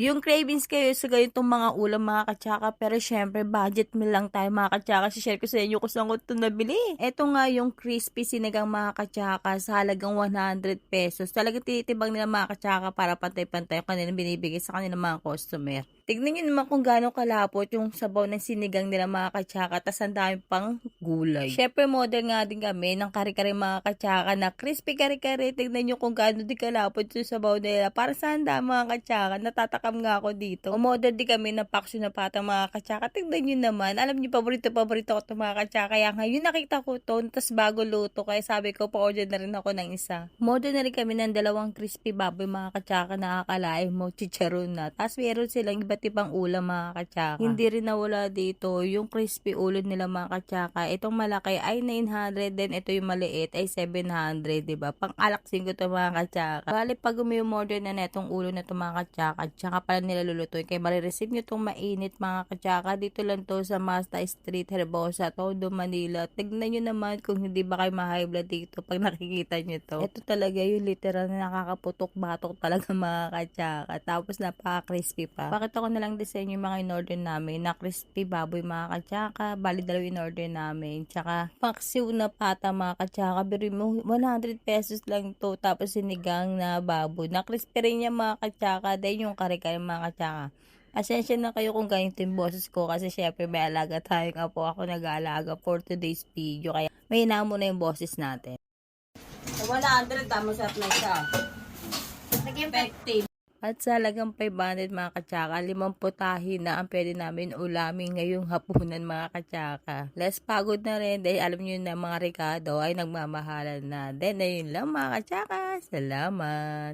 Yung cravings kayo sa ganitong mga ulam mga katsaka, pero syempre budget meal lang tayo mga katsaka. Share ko sa inyo kung saan ko ito nabili. Ito nga yung crispy sinigang mga katsaka sa halagang 100 pesos. Talagang tinitibang nila mga katsaka para pantay-pantay kanilang binibigay sa kanilang mga customer. Tignan nyo naman kung gaano kalapot yung sabaw ng sinigang nila mga katsaka, tas ang dami pang gulay. Syempre model nga din kami ng kare-kare mga katsaka na crispy kare-kare. Tignan nyo kung gaano din kalapot yung sabaw nila. Para sa handa mga katsaka, natatakam nga ako dito. Umorder din kami ng paksyo na patang mga katsaka. Tignan nyo naman, alam nyo paborito-paborito ko itong mga katsaka. Kaya ngayon nakita ko to, tas bago luto. Kaya sabi ko, pa-order na rin ako ng isa. Model na rin kami ng dalawang crispy baboy mga katsaka na akalain mo, chicharon na. Tapos meron silang iba't ibang ulam mga katsaka. Hindi rin nawala dito yung crispy ulo nila mga katsaka. Itong malaki ay 900, then ito yung maliit ay 700, di ba? Pang alaksin ko to mga katsaka. Bali pag umorder na netong ulo na to mga katsaka, tsaka pala nila lulutuin. Kaya marireceive nyo tong mainit mga katsaka. Dito lang to sa Mazda Street, Herbosa, Todo, Manila. Tignan nyo naman kung hindi ba kayo blood dito pag nakikita nyo to. Ito talaga yung literal na nakakaputok-batok talaga mga katsaka. Tapos napaka-crispy pa. Bakit ako na lang design yung mga in-order namin na crispy baboy mga katsaka. Bali dalawa in-order namin. Tsaka paksiw na pata mga katsaka. Pero mo 100 pesos lang to. Tapos sinigang na baboy. Na crispy rin yan mga katsaka. Dahil yung kare-kare mga katsaka. Asensya na kayo kung ganito yung boses ko kasi syempre may alaga tayong apo. Ako nag-aalaga for today's video. Kaya may mo na yung boses natin. 100 tama sa na siya. Effective. At sa halagang 500 mga katsaka, limang putahe na ang pwede namin ulamin ngayong hapunan mga katsaka. Less pagod na rin dahil alam nyo na mga Ricardo ay nagmamahalan na. Then ayun lang mga katsaka. Salamat!